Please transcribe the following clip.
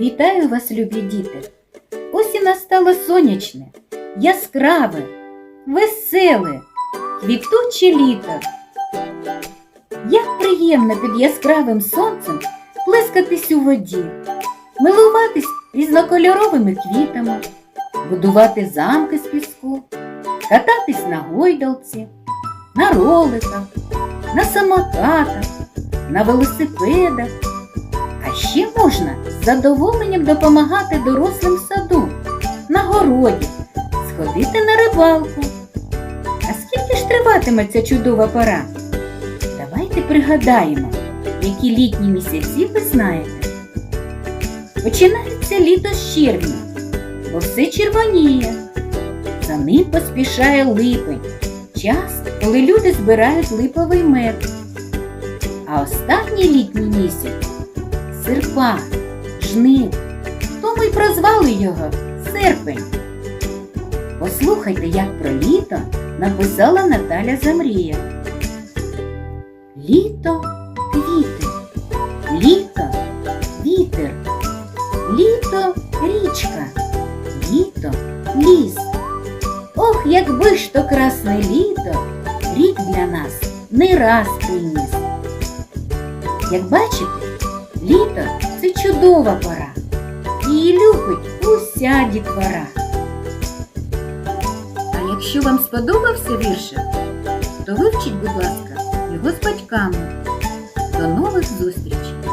Вітаю вас, любі діти! Ось і настало сонячне, яскраве, веселе, квітуче літо. Як приємно під яскравим сонцем плескатись у воді, милуватись різнокольоровими квітами, будувати замки з піску, кататись на гойдалці, на роликах, на самокатах, на велосипедах. Ще можна з задоволенням допомагати дорослим в саду, на городі, сходити на рибалку. А скільки ж триватиме ця чудова пора? Давайте пригадаємо, які літні місяці ви знаєте. Починається літо з червня, бо все червоніє. За ним поспішає липень, час, коли люди збирають липовий мед. А останній літній місяць серпа, жнив. Тому й прозвали його серпень. Послухайте, як про літо написала Наталя Замрія. Літо квіти, літо вітер, літо річка, літо ліс. Ох, якби ж то красне літо рік для нас не раз приніс. Як бачите, Літо це чудова пора. Її любить уся дітвора. А якщо вам сподобався віршик, то вивчіть, будь ласка, його з батьками. До нових зустрічей!